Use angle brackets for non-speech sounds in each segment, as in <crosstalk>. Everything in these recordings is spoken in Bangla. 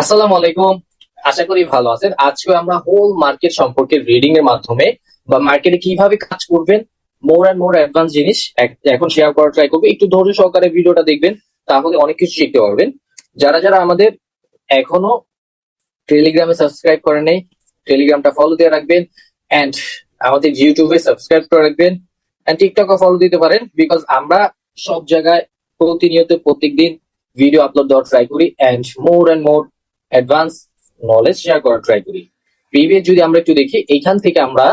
আসসালামু আলাইকুম। আশা করি ভালো আছেন। আজকে আমরা হোল মার্কেট সম্পর্কে রিডিং এর মাধ্যমে বা মার্কেটে কীভাবে কাজ করবেন মোর অ্যান্ড মোর অ্যাডভান্স জিনিস এখন শেয়ার করার ট্রাই করবে। একটু ধৈর্য সহকারে ভিডিওটা দেখবেন, তাহলে অনেক কিছু শিখতে পারবেন। যারা যারা আমাদের এখনও টেলিগ্রামে সাবস্ক্রাইব করে নেই টেলিগ্রামটা ফলো দিয়ে রাখবেন এন্ড আমাদের ইউটিউবে সাবস্ক্রাইব করে রাখবেন এন্ড টিকটকে ফলো দিতে পারেন বিকজ আমরা সব জায়গায় প্রতিনিয়ত প্রত্যেকদিন ভিডিও আপলোড দেওয়ার ট্রাই করি and more and more advance knowledge share করার ট্রাই করি। প্রিভিয়াস যদি আমরা একটু দেখি, এইখান থেকে আমরা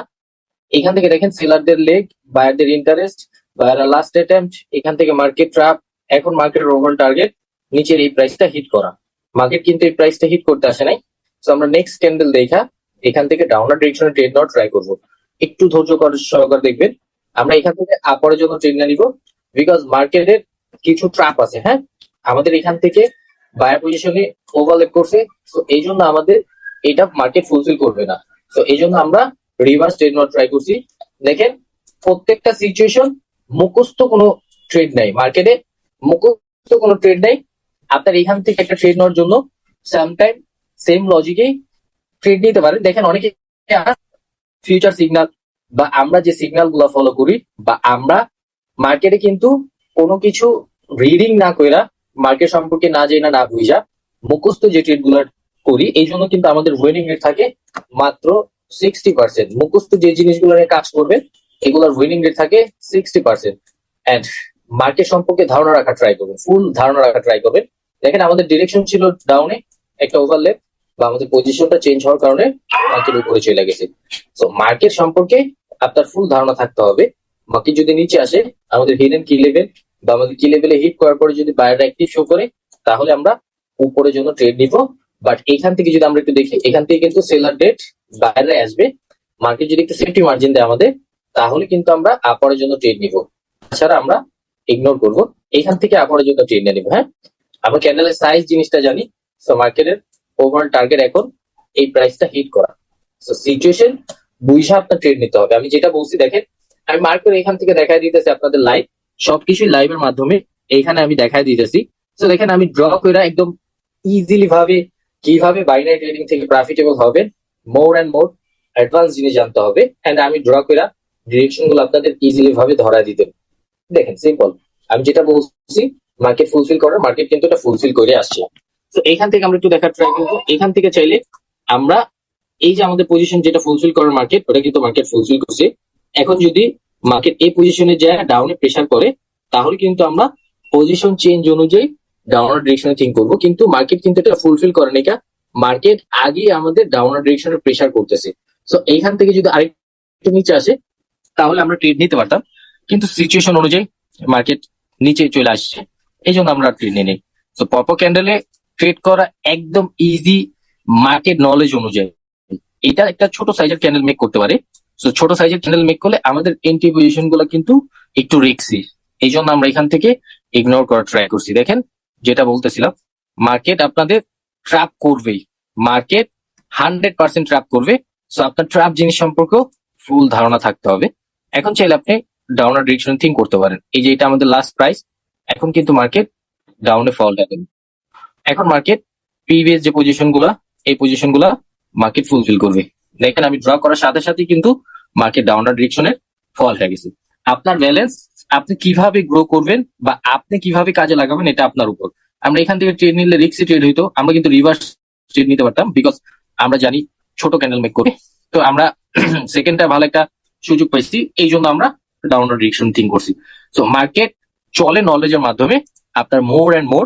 এখান থেকে দেখেন সেলারদের লেগ বায়ারদের ইন্টারেস্ট বায়ার লাস্ট অ্যাটেম্পট এখান থেকে মার্কেট ট্রাপ এখন মার্কেটের ওভার টার্গেট নিচের এই প্রাইসটা হিট করা। মার্কেট কিন্তু এই প্রাইসটা হিট করতে আসে নাই। তো আমরা নেক্সট ক্যান্ডেল দেখা, এখান থেকে ডাউনার ডিরেকশনে ট্রেড নেওয়ার ট্রাই করব। একটু ধৈর্য করে সহকারে দেখবেন, আমরা এখান থেকে আপরের জন্য ট্রেড না নিব বিকজ মার্কেটের কিছু ট্রাপ আছে হ্যাঁ? আমাদের এখান থেকে বায়ার পজিশনে ওভারলেপ করছে তো এই জন্য আমাদের এটা মার্কেট ফুলফিল করবে না। তো এই জন্য আমরা রিভার্স ট্রেড নেওয়ার ট্রাই করছি। দেখেন, প্রত্যেকটা সিচুয়েশন মুখস্থ কোনো ট্রেড নাই। মার্কেটে মুখস্থ কোনো ট্রেড নাই। আপনার এখান থেকে একটা ট্রেড নেওয়ার জন্য সামটাইম সেম লজিকেই ট্রেড নিতে পারেন। দেখেন, অনেকে ফিউচার সিগন্যাল বা আমরা যে সিগনালগুলা ফলো করি বা আমরা মার্কেটে কিন্তু কোনো কিছু রিডিং না কইরা মার্কেট সম্পর্কে না জেনা না বুঝা মুখস্থ যে ট্রেডগুলা করি, এই জন্য কিন্তু আমাদের উইনিং রেট থাকে মাত্র সিক্সটি পার্সেন্ট মুখস্থ যে জিনিসগুলো নিয়ে কাজ করবে এগুলোর উইনিং রেট থাকে সিক্সটি পার্সেন্ট অ্যান্ড মার্কেট সম্পর্কে ধারণা রাখা ট্রাই করবেন ফুল ধারণা রাখা ট্রাই করবেন। দেখেন আমাদের ডিরেকশন ছিল ডাউনে একটা ওভারলেপ বা আমাদের পজিশনটা চেঞ্জ হওয়ার কারণে মার্কেট উপরে চলে গেছে। তো মার্কেট সম্পর্কে আপনার ফুল ধারণা থাকতে হবে। বাকি যদি নিচে আসে, আমাদের হিডেন কি লেভেল বা আমাদের কি লেভেলে হিট করার পরে যদি বায়ারটা অ্যাক্টিভ শো করে, তাহলে আমরা উপরের জন্য ট্রেড নিব। বাট এখান থেকে যদি আমরা একটু দেখি, এখান থেকে কিন্তু সেলার ডেট বাইরে আসবে। মার্কেট যদি একটু সেফটি মার্জিন দেয় আমাদের, তাহলে কিন্তু আমরা আপারের জন্য ট্রেড নিব। তাছাড়া আমরা ইগনোর করব। এখান থেকে আপারের জন্য ট্রেড নিয়ে নিব হ্যাঁ? আমরা ক্যান্ডেলের সাইজ জিনিসটা জানি। সো মার্কেটের ওভারঅল টার্গেট এখন এই প্রাইসটা হিট করা। সো সিচুয়েশন বুঝে আপনার ট্রেড নিতে হবে। আমি যেটা বলছি, দেখেন, আমি মার্কেট এখান থেকে দেখাই দিতেছি আপনাদের লাইভ সবকিছুই লাইভের মাধ্যমে এইখানে আমি দেখাই দিতেছি। তো দেখেন আমি ড্র করে একদম ইজিলি ভাবে কীভাবে বাইনারি ট্রেডিং থেকে প্রফিটেবল হবে মোর অ্যান্ড মোর অ্যাডভান্স জিনিস জানতে হবে। এন্ড আমি ড্র করে ডিরেকশনগুলো আপনাদের ইজিলি ভাবে ধরা দিতে দেখেন সিম্পল আমি যেটা বলছি মার্কেট ফুলফিল করার মার্কেট কিন্তু এটা ফুলফিল করে আসছে। তো এখান থেকে আমরা একটু দেখার ট্রাই করব। এখান থেকে চাইলে আমরা এই যে আমাদের পজিশন যেটা ফুলফিল করার মার্কেট ওটা কিন্তু মার্কেট ফুলফিল করছে। এখন যদি মার্কেট এই পজিশনে যায় ডাউনে প্রেসার করে, তাহলে কিন্তু আমরা পজিশন চেঞ্জ অনুযায়ী ডাউনার ডিরেকশনে থিঙ্ক করব। কিন্তু মার্কেট কিন্তু এটা ফুলফিল করে না মার্কেট আগে আমাদের ডাউনার ডিরেকশনে প্রেশার করতেছে। সো এইখান থেকে যদি আরেকটু নিচে আসে, তাহলে আমরা ট্রেড নিতে পারতাম। কিন্তু সিচুয়েশন অনুযায়ী মার্কেট নিচে চলে আসছে। এই জন্য আমরা ট্রেড নিয়ে নিই তো পপো ক্যান্ডেলে ট্রেড করা একদম ইজি মার্কেট নলেজ অনুযায়ী। এটা একটা ছোট সাইজের ক্যান্ডেল মেক করতে পারে। তো ছোট সাইজের ক্যান্ডেল মেক করলে আমাদের এন্ট্রি পজিশনগুলো কিন্তু একটু রিক্সি এই জন্য আমরা এখান থেকে ইগনোর করার ট্রাই করছি। দেখেন, যেটা বলতেছিলাম মার্কেট আপনাদের ট্র্যাপ করবেই। মার্কেট হান্ড্রেড পার্সেন্ট ট্র্যাপ করবে। সো আপনার ট্র্যাপ জিনিস সম্পর্কেও ফুল ধারণা থাকতে হবে। এখন চাইলে আপনি ডাউনার ডিরেকশন থিঙ্ক করতে পারেন। এই যে এটা আমাদের লাস্ট প্রাইস এখন কিন্তু মার্কেট ডাউনে ফল দেখেন। এখন মার্কেট প্রিভিয়াস যে পজিশনগুলা, এই পজিশনগুলা মার্কেট ফুলফিল করবে। দেখেন আমি ড্র করার সাথে সাথে কিন্তু মার্কেট ডাউনার ডিরেকশনে ফল হয়ে গেছে। আপনার ব্যালেন্স আপনি কীভাবে গ্রো করবেন বা আপনি কীভাবে কাজে লাগাবেন এটা আপনার উপর। আমরা এখান থেকে ট্রেড নিলে রিক্সি ট্রেড হইতো, আমরা কিন্তু রিভার্স ট্রেড নিতে পারতাম বিকজ আমরা জানি ছোট ক্যান্ডেল মেক করে তো আমরা <clears throat> সেকেন্ডটা ভালো একটা সুযোগ পাইছি, এই জন্য আমরা ডাউনার ডিরেকশন থিঙ্ক করছি। তো মার্কেট চলে নলেজের মাধ্যমে আপনার মোর অ্যান্ড মোর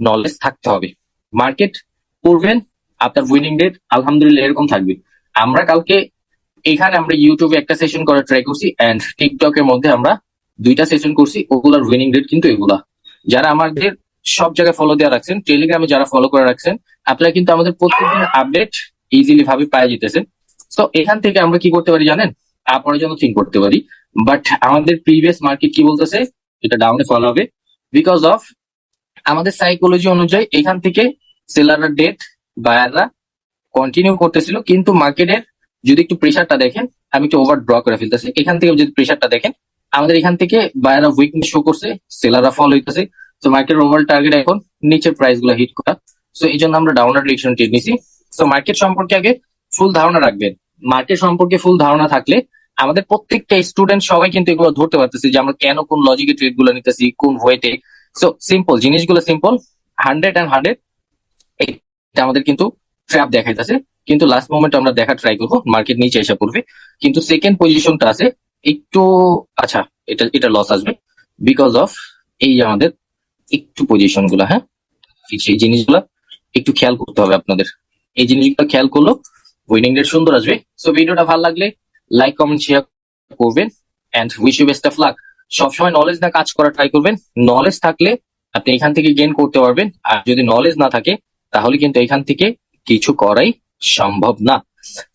নলেজ থাকতে হবে। মার্কেট করবেন, আপনার উইনিং রেট আলহামদুলিল্লাহ এরকম থাকবে। আমরা কালকে এখানে আমরা ইউটিউবে একটা সেশন করার ট্রাই করছি এন্ড টিকটকের মধ্যে আমরা দুইটা সেশন করছি, ওগুলার উইনিং রেট কিন্তু এগুলা। যারা আমাদের সব জায়গায় ফলো দেওয়া রাখছেন টেলিগ্রামে যারা ফলো করে রাখছেন আপনারা কিন্তু আমাদের প্রত্যেকদিন আপডেট ইজিলি ভাবে পাওয়া যেতেছেন তো এখান থেকে আমরা কি করতে পারি জানেন? আপনার জন্য থিঙ্ক করতে পারি। বাট আমাদের প্রিভিয়াস মার্কেট কি বলতেছে? এটা ডাউনে ফল হবে। বিকজ অফ আমাদের সাইকোলজি অনুযায়ী এখান থেকে সেলাররা ডেট বায়াররা কন্টিনিউ করতেছিল, কিন্তু মার্কেটের যদি একটু প্রেশারটা দেখেন, আমি একটু ওভার ড্র করে ফেলতেছি। এখান থেকে যদি প্রেশারটা দেখেন, আমাদের এখান থেকে বায়াররা উইকনেস শো করছে সেলাররা ফল হইতেছে। তো মার্কেট ওভার টার্গেট এখন নিচের প্রাইসগুলো হিট করা। সো এই জন্য আমরা ডাউনার ডিরেকশন ট্রেড নিছি। সো মার্কেট সম্পর্কে আগে ফুল ধারণা রাখবেন। মার্কেট সম্পর্কে ফুল ধারণা থাকলে আমাদের প্রত্যেকটা স্টুডেন্ট সবাই কিন্তু এগুলো ধরতে পারতেছে যে আমরা কেন কোন লজিকে ট্রেডগুলো নিতেছি, কোন ওয়েতে সো সিম্পল জিনিসগুলো সিম্পল হান্ড্রেড অ্যান্ড হান্ড্রেড এটা আমাদের কিন্তু ট্র্যাপ দেখাইতেছে। কিন্তু লাস্ট মোমেন্ট আমরা দেখা ট্রাই করব মার্কেট নিচে এসে পড়বে। কিন্তু সেকেন্ড পজিশনটা আছে, একটু আচ্ছা এটা এটা লস আসবে। বিকজ অফ এই আমাদের একটু পজিশনগুলা হ্যাঁ? সেই জিনিসগুলা, একটু খেয়াল করতে হবে আপনাদের। এই জিনিসগুলো খেয়াল করল উইনিং রেট সুন্দর আসবে। সো ভিডিওটা ভালো লাগলে লাইক কমেন্ট শেয়ার করবেন। And wish you best of luck সবসময় নলেজ না কাজ করা ট্রাই করবেন। নলেজ থাকলে আপনি এখান থেকে গেইন করতে পারবেন। আর যদি নলেজ না থাকে, তাহলে কিন্তু এখান থেকে কিছু করাই সম্ভব না।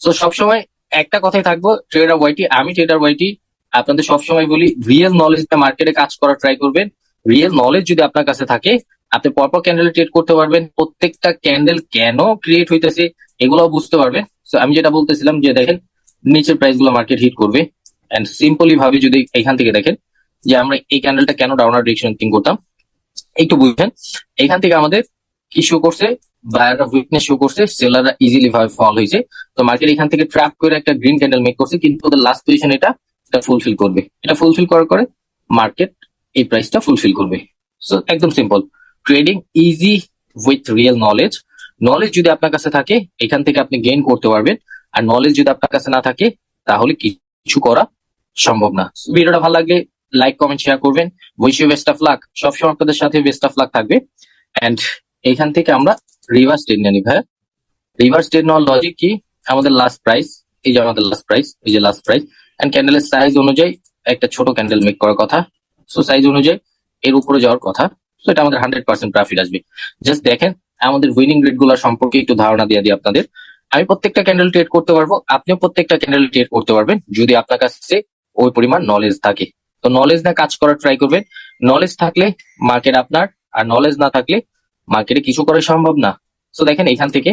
তো সবসময় একটা কথাই থাকব ট্রেডার ওয়াইটি আমি ট্রেডার ওয়াইটি আপনাদের সবসময় বলি রিয়েল নলেজ মার্কেটে কাজ করা ট্রাই করবেন। রিয়েল নলেজ যদি আপনার কাছে থাকে, আপনি পরপর ক্যান্ডেল ট্রেড করতে পারবেন। প্রত্যেকটা ক্যান্ডেল কেন ক্রিয়েট হইতেছে এগুলো বুঝতে পারবেন। তো আমি যেটা বলতেছিলাম যে দেখেন, নিচের প্রাইসগুলো মার্কেট হিট করবে। অ্যান্ড সিম্পলি ভাবে যদি এখান থেকে দেখেন, যে আমরা এই ক্যান্ডেলটা কেন ডাউনার ডিরেকশন করতাম, একটু বুঝবেন। এখান থেকে আমাদের কি শো করছে বায়াররা উইকনেস শো করছে সেলাররা ইজিলি ফল হয়েছে তো। মার্কেট এখান থেকে ট্র্যাপ করে একটা গ্রিন ক্যান্ডেল মেক করছে, কিন্তু ওদের লাস্ট পজিশন এটা এটা ফুলফিল করবে। এটা ফুলফিল করার পরে মার্কেট এই প্রাইসটা ফুলফিল করবে। সো একদম simple trading easy with real knowledge knowledge যদি আপনার কাছে থাকে, এখান থেকে আপনি গেইন করতে পারবেন। আর নলেজ যদি আপনার কাছে না থাকে, তাহলে কিছু করা সম্ভব না। ভিডিওটা ভালো লাগলে লাইক কমেন্ট শেয়ার করবেন। ইউ বেস্ট অফ লাক সবসময় আপনাদের সাথে বেস্ট অফ লাক থাকবে। এন্ড এখান থেকে আমরা রিভার্স নিই ভাই রিভার্স লজিক কি? আমাদের লাস্ট প্রাইস এই যে আমাদের লাস্ট প্রাইস এই যে লাস্ট প্রাইস এন্ড ক্যান্ডেলের সাইজ অনুযায়ী একটা ছোট ক্যান্ডেল মেক করার কথা। সো সাইজ অনুযায়ী এর উপরে যাওয়ার কথা। তো এটা আমাদের হান্ড্রেড পার্সেন্ট প্রফিট আসবে। জাস্ট দেখেন, আমাদের উইনিং রেটগুলো সম্পর্কে একটু ধারণা দিয়ে দিই আপনাদের। আমি প্রত্যেকটা ক্যান্ডেল ট্রেড করতে পারব, আপনিও প্রত্যেকটা ক্যান্ডেল ট্রেড করতে পারবেন, যদি আপনার কাছে ওই পরিমাণ নলেজ থাকে। তো নলেজ না কাজ করার ট্রাই করবেন। নলেজ থাকলে মার্কেট আপনার, আর নলেজ না থাকলে মার্কেটে কিছু করা সম্ভব না। তো দেখেন এখান থেকে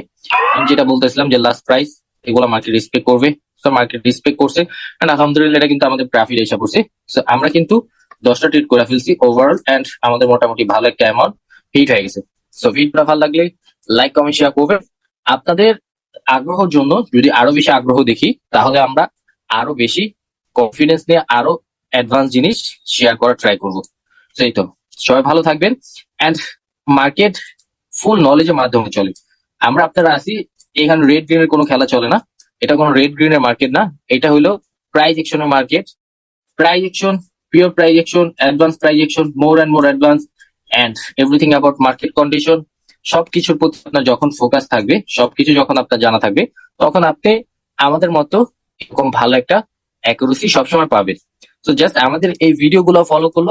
আমি যেটা বলতেছিলাম যে লাস্ট প্রাইস এগুলো মার্কেট রেসপেক্ট করবে। তো মার্কেট রেসপেক্ট করছে এন্ড আলহামদুলিল্লাহ এটা কিন্তু আমাদের প্রফিট এসে পড়ছে। So, আমরা কিন্তু দশটা ট্রেড করে ফেলছি ওভারঅল এন্ড আমাদের মোটামুটি ভালো একটা অ্যামাউন্ট হিট হয়ে গেছে। সো ভিডিওটা ভালো লাগলে লাইক কমেন্ট শেয়ার করবেন। আপনাদের আগ্রহের জন্য যদি আরও বেশি আগ্রহ দেখি তাহলে আমরা আরও বেশি কনফিডেন্স নিয়ে আরও অ্যাডভান্স জিনিস শেয়ার করার ট্রাই করব। সেই তো। সবাই ভালো থাকবেন এন্ড মার্কেট ফুল নলেজের মাধ্যমে চলে। আমরা আপনারা আসি, এখানে রেড গ্রিনের কোনো খেলা চলে না। এটা কোনো রেড গ্রিনের মার্কেট না। এটা হলো price একশনের market price action pure price action advance price action more and more advance and everything about market condition সবকিছুর প্রতি আপনার যখন ফোকাস থাকবে, সবকিছু যখন আপনার জানা থাকবে, তখন আপনি আমাদের মতো এরকম ভালো একটা অ্যাকুরেসি সবসময় পাবেন। তো জাস্ট আমাদের এই ভিডিওগুলো ফলো করল,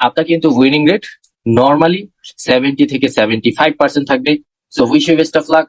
আপনার কিন্তু উইনিং রেট নর্মালি সেভেন্টি থেকে সেভেন্টি ফাইভ পার্সেন্ট থাকবে। So wish you best of luck